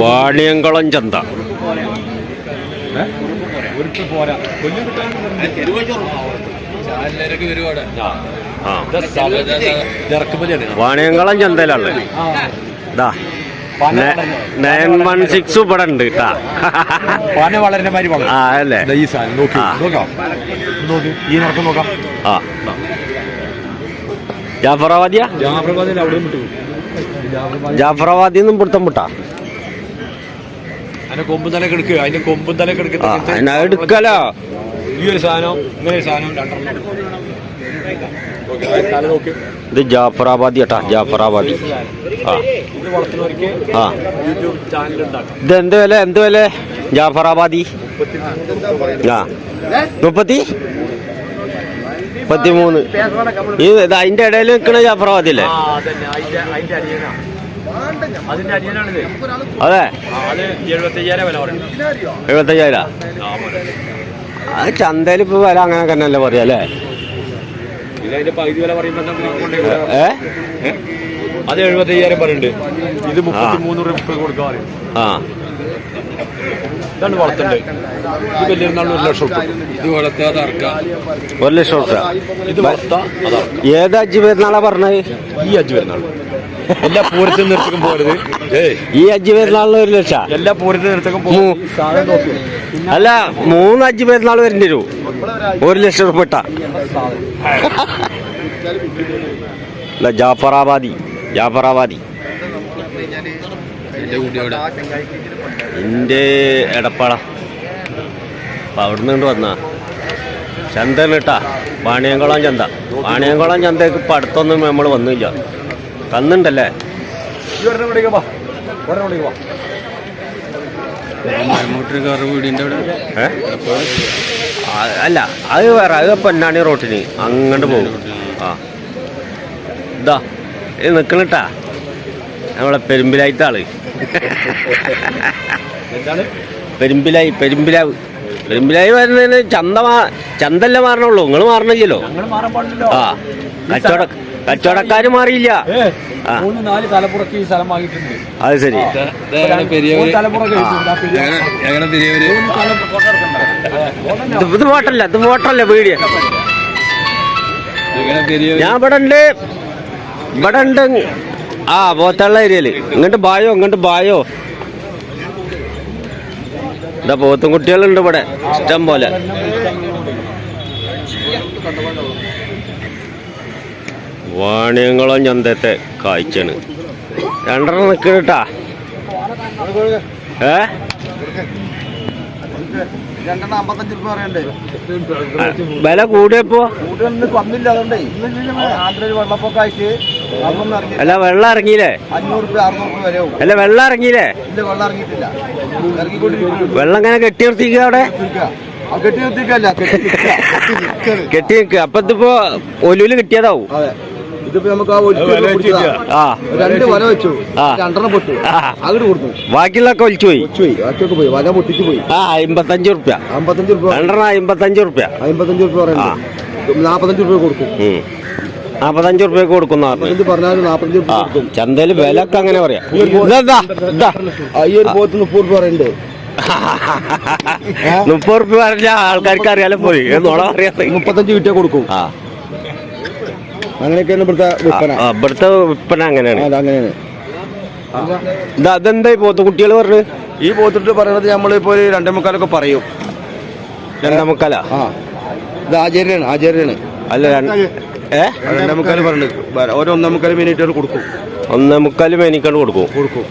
വാണിയംകുളം ചന്ത. വാണിയംകുളം ചന്തയിലാണ് ഇതാ. Nine one six ഇവിടെ ഉണ്ട് കേട്ടാ. ആ അല്ലേ? ഈ സാധനം നോക്കി. നോക്കാം. ഇത് നോക്ക്. നോക്കാം. ആ. ജാഫറാബാദിയാ? ജാഫ്രബാദിൽ അവിടെ വിട്ടു. ജാഫറാബാദിൽ നിന്നും പിടുത്തം വിട്ടാ. അതിന്റെ കൊമ്പും അതിന്റെ കൊമ്പും ഈ ഒരു സാധനം ഇങ്ങനെ സാധനം രണ്ടെണ്ണം ഇത് ജാഫറാബാദി ഏട്ടാ ജാഫറാബാദി. ആ. ആ. ഇത് എന്ത് വില എന്ത് വില? ജാഫറാബാദി. ആ. മുപ്പത്തി? മുപ്പത്തിമൂന്ന് ഈ അതിന്റെ ഇടയിൽ നിൽക്കണ ജാഫറാബാദില്ലേ അതെ. എഴുപത്തയ്യായിരം. അത് ചന്തയിൽ ഇപ്പൊ വില അങ്ങനെ തന്നെയല്ലേ പറയാ അല്ലേ? ഏ? ഏ? അത് എഴുപത്തയ്യായിരം പറയുന്നുണ്ട്. ഇത് മുപ്പത്തി മൂന്ന് കൊടുക്കാൻ ആ. ഇതാണ് വളർത്തണ്ട് ഇത് വലിയ നാളിൽ ഒരു ലക്ഷം റുപ്യ ഇത് വളർത്താതെ ഇറക്കാം ഒരു ലക്ഷം റുപ്യ ഇത് വളർത്താ അതറക്കാം ഏത് അജ്ജി പെരുന്നാളാ പറഞ്ഞത്? ഈ അജ്ജി പെരുന്നാൾ. എല്ലാ പൂരത്തിൽ നിർത്തക്കും പോരുത് ഈ അജ്ജി പെരുന്നാളിന് ഒരു ലക്ഷം. എല്ലാ പൂരത്തിൽ നിർത്തക്കും പോകും അല്ല മൂന്ന് അജ്ജി പെരുന്നാൾ വരേണ്ടി വരും. ഒരു ലക്ഷം റുപ്യ ഇട്ടാ. അല്ല ജാഫറാബാദി. ജാഫറാബാദി. എന്റെ എടപ്പാള. അപ്പം അവിടെ നിന്ന് വന്നാ. ചന്തയാണ് കേട്ടാ വാണിയംകുളം ചന്ത. വാണിയംകുളം ചന്തക്ക് ഇപ്പം അടുത്തൊന്നും നമ്മൾ വന്നില്ല. തന്നുണ്ടല്ലേ? അല്ല അത് വേറെ അത് പൊന്നാണി റോട്ടിന്. അങ്ങോട്ട് പോകും ആ. ഇതാ ഇത് നിൽക്കണട്ടാ നമ്മളെ പെരുമ്പിലായിട്ടാൾ പെരുമ്പിലായി പെരുമ്പിലാവ്. പെരുമ്പിലായി വരുന്നതിന് ചന്ത മാ ചന്തല്ല മാറണുള്ളൂ? നിങ്ങൾ മാറണില്ലല്ലോ. ആ കച്ചവട കച്ചവടക്കാര് മാറിയില്ല. മൂന്ന് നാല് തലമുറയ്ക്ക് ഈ സ്ഥലം വാങ്ങിയിട്ടുണ്ട്. അത് ശരി. ഇത് വോട്ടല്ല ഇത് വോട്ടല്ല വീഡിയോ ഞാൻ ഇവിടെ ഉണ്ട് ഇവിടെ ഉണ്ട് ആ പോത്തള്ള ഏരിയയിൽ. ഇങ്ങോട്ട് ബായോ ഇങ്ങോട്ട് ബായോ. ഇതാ പോത്തും കുട്ടികളുണ്ട് ഇവിടെ. ഇഷ്ടം പോലെ. വാണിയംകുളം ചന്തത്തെ കാഴ്ചയാണ്. രണ്ടെണ്ണം നിൽക്കണട്ടാ ഏ? വില കൂടിയപ്പോ? വന്നില്ല അതുകൊണ്ടേ. ആന്ധ്രയിൽ വെള്ളപ്പൊക്കം ആയിട്ട് അതൊന്നും ഇറങ്ങി അല്ല വെള്ളം ഇറങ്ങിയില്ലേ? അല്ല വെള്ളം ഇറങ്ങിയില്ലേ? ഇല്ല വെള്ളം ഇങ്ങനെ കെട്ടി നിർത്തിക്കുക അവിടെ? കെട്ടി നിർത്തിക്കല്ല കെട്ടി നിൽക്കുക. അപ്പൊ ഇതിപ്പോ ഒലുവിൽ കിട്ടിയതാവും. അതെ. ഇതിപ്പോ നമുക്ക് ആ ഒലിച്ച് അത് വില പിടിച്ചതാ. ആ. രണ്ട് വല വെച്ചു. ആ. രണ്ടെണ്ണം പൊട്ടു. ആ. അങ്ങോട്ട് കൊടുത്തു. ബാക്കിയുള്ളൊക്കെ ഒലിച്ചു പോയി? അമ്പത്തഞ്ചു പോയി. ബാക്കിയൊക്കെ പോയി. വല പൊട്ടിച്ച് പോയി. ആ അമ്പത്തഞ്ച് റുപ്യ. അമ്പത്തഞ്ച് രൂപ രണ്ടെണ്ണം അമ്പത്തഞ്ച് റുപ്യ. അമ്പത്തഞ്ച് രൂപ പറയണ്ടേ നാപ്പത്തഞ്ച് രൂപ കൊടുക്കും. നാപ്പത്തഞ്ച് റുപ്യക്ക് കൊടുക്കുന്ന പറഞ്ഞു എന്ത് പറഞ്ഞാലും നാപ്പത്തഞ്ച് രൂപ ആ കൊടുക്കും. ചന്തയിൽ വില ഒക്കെ അങ്ങനെ പറയാം. ഈ ഒരു പോത്ത് മുപ്പത് റുപ്യ പറഞ്ഞ ആൾക്കാർക്ക് അറിയാലോ പോയി. നോള പറയാ. മുപ്പത്തഞ്ച് കിട്ടിയാ കൊടുക്കും. അങ്ങനെയൊക്കെയാണ് ഇവിടുത്തെ വിൽപ്പന. ആ, ഇവിടുത്തെ വിൽപ്പന അങ്ങനെയാണ്. അതെന്താ ഈ പോത്ത് കുട്ടികൾ പറഞ്ഞു ഈ പോത്തിട്ട് പറയണത് നമ്മളിപ്പോ ഒരു രണ്ടേ മുക്കാലൊക്കെ പറയും. രണ്ടേ മുക്കാലാ? ആ. ഇത് ആചാര്യാണ് ആചാര്യാണ് അല്ല രണ്ട്- ഏ? രണ്ടേ മുക്കാൽ പറഞ്ഞത് ഒരു ഒന്നേ മുക്കാൽ മിനിറ്റ് കൊടുക്കും. ഒന്നേ മേനിക്കാണ്ട് കൊടുക്കും. കൊടുക്കും.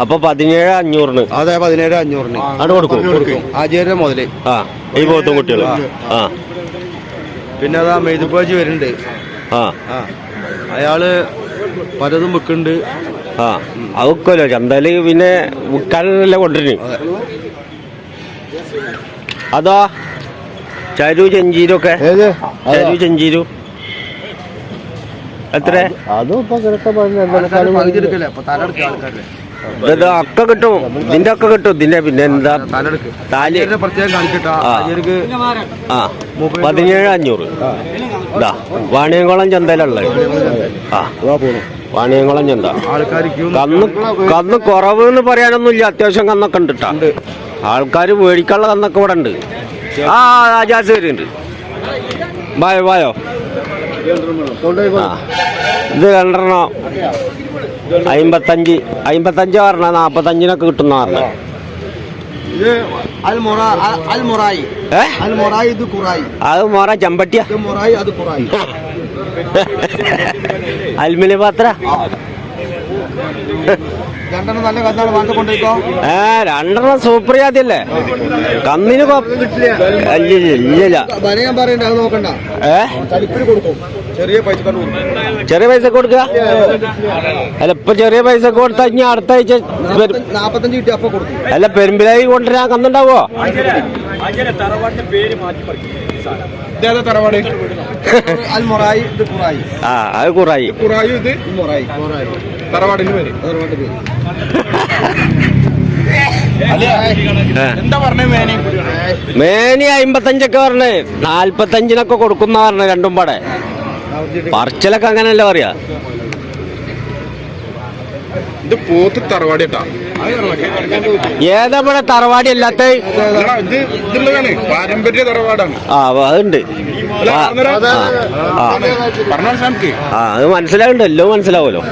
അപ്പൊ പതിനേഴ് അഞ്ഞൂറിന്. അതെ പതിനേഴ് അഞ്ഞൂറിന്. അത് കൊടുക്കും. കൊടുക്കും. ആചാര്യ മുതൽ. ആ ഈ പോത്തും കുട്ടികൾ ആ. പിന്നെ അതാ മെയ്തുപ്പാജി വരുന്നുണ്ട്. ആ. അയാൾ പലതും വെക്കുന്നുണ്ട് ആ. അത് വെക്കുമല്ലോ ചന്തയിൽ പിന്നെ വിൽക്കാനല്ല കൊണ്ടിരുന്നു അതോ. ചരു ചെഞ്ചീരൊക്കെ. ഏത്? ചരു ചെഞ്ചീരു. എത്ര അതും ഇപ്പൊ ഇത് ഒക്കെ കിട്ടും. ഇതിന്റെ ഒക്കെ കിട്ടും. ഇതിന്റെ പിന്നെ എന്താ? തല. ആ. പതിനേഴ് അഞ്ഞൂറ്. ഇതാ വാണിയംകുളം ചന്തയിലുള്ളത് ആ. വാണിയംകുളം ചന്ത. കന്ന് കന്ന് കുറവ് എന്ന് പറയാനൊന്നുമില്ല. അത്യാവശ്യം കന്നൊക്കെ ഉണ്ട്. ആൾക്കാർ മേടിക്കാനുള്ള കന്നൊക്കെ ഇവിടെ ഉണ്ട്. ആ രാജാസ് വരുന്നുണ്ട് ബായോ ബായോ ആ ഇത് രണ്ടെണ്ണം. അമ്പത്തഞ്ച് അമ്പത്തഞ്ച് പറഞ്ഞ നാപ്പത്തഞ്ചിനൊക്കെ കിട്ടുന്ന പറഞ്ഞ. അത് മൊറ ചമ്പട്ടിയ. അൽമിനി പാത്ര രണ്ടെണ്ണം നല്ല കന്നാണ് വാങ്ങിച്ചു കൊണ്ടിരിക്കോ ഏ രണ്ടെണ്ണം സൂപ്പർ ജാതിയല്ലേ കന്നിന് ഇല്ലില്ല. ഏ? ചെറിയ പൈസ കൊടുക്കുക അല്ല ഇപ്പൊ ചെറിയ പൈസ കൊടുത്താ ഇനി അടുത്ത ആഴ്ച പെരു- നാപ്പത്തഞ്ച് കിട്ടി അപ്പൊ കൊടുക്കും. അല്ല പെരുമ്പിലായി കൊണ്ടുവരാൻ കന്നുണ്ടാവോ? തറവാട്? അൽ മൊറായി ഇത് കുറായി ആ അത് കുറായി കുറായും ഇത്? ഇത് മൊറായി മൊറായി തറവാടിന്റെ പേര്? അതുകൊണ്ട് പേര്. ഏ. എന്താ പറഞ്ഞ മേനി? മേനി അമ്പത്തഞ്ചൊക്കെ പറഞ്ഞേ. നാല്പത്തഞ്ചിനൊക്കെ കൊടുക്കുന്ന പറഞ്ഞ രണ്ടും പാടെ. പറച്ചിലൊക്കെ അങ്ങനെയല്ലേ പറയാ? ഇത് പോത്ത് തറവാടി കേട്ടാ ഏതാ ഇവിടെ തറവാടി അല്ലാത്ത? പാരമ്പര്യ തറവാടാണ്. ആ അതുണ്ട്. അത് മനസ്സിലാവുന്നുണ്ട് എല്ലോ മനസ്സിലാവുമല്ലോ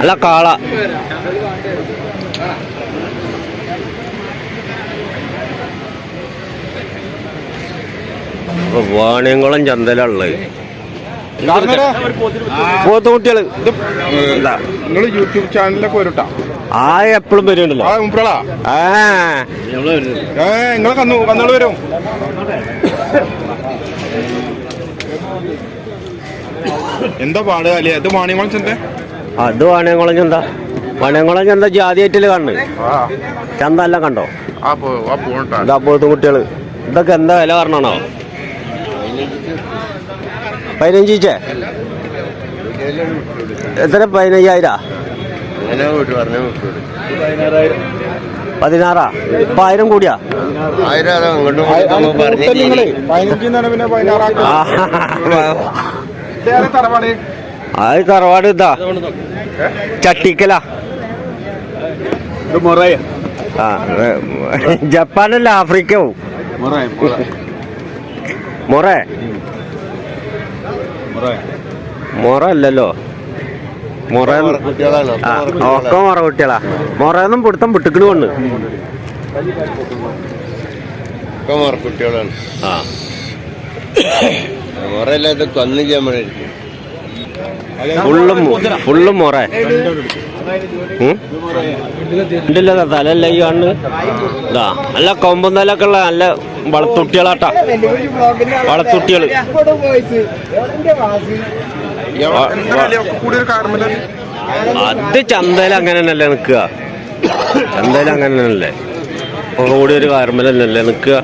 അല്ല കാള. വാണിയംകുളം ചന്തലുള്ളത് പോത്തുകുട്ടികൾ ഇത് നിങ്ങൾ യൂട്യൂബ് ചാനലിലൊക്കെ വരട്ടാ. ആ എപ്പോഴും വരുന്നുണ്ടല്ലോ. നിങ്ങളെ കന്നു കന്നുകൾ വരും. എന്താ പാട് അല്ലേ അത് വാണിയംകുളം ചെന്ത അത് വാണിയംകുളം ചന്ത വാണിയംകുളം ചന്ത ജാതിയായിട്ടിൽ കണ്ണ്. ആ. ചന്ത അല്ല കണ്ടോ? ആ പോ ആ പോട്ടാ ഇതാ പോത്തുകുട്ടികൾ ഇതൊക്കെ എന്താ വില പറഞ്ഞാണോ പതിനഞ്ചീച്ചേ എത്ര? പതിനയ്യായിരാ? പതിനാറാ? ഇപ്പൊ ആയിരം കൂടിയാ? ആ, തറവാട് അത് തറവാട് ഇതാ. ചട്ടിക്കല. ജപ്പാനല്ല ആഫ്രിക്കോ മൊറേ? മൊറ. അല്ലല്ലോ. മൊറ ഒക്കെ മൊറ കുട്ടികളാ. മൊറയൊന്നും പിടുത്തം വിട്ടിക്കണ് കൊണ്ട് കുട്ടികളാണ്. ആ. മുറയില്ലാത്ത കൊന്നു ചെയ്യാൻ ഫുള്ളും ഫുള്ളും മൊറ? ഉണ്ടല്ലോ തലല്ല ഈ കണ്ണ് ഇതാ നല്ല കൊമ്പും തലൊക്കെ ഉള്ള നല്ല വളത്തുട്ടികളാട്ടാ. വളത്തുട്ടികൾ. അത് ചന്തയിൽ അങ്ങനെ തന്നെയല്ലേ നിക്കുക ചന്തയിൽ അങ്ങനെ തന്നെയല്ലേ കൂടി ഒരു കാർമലല്ലേ നിക്കുക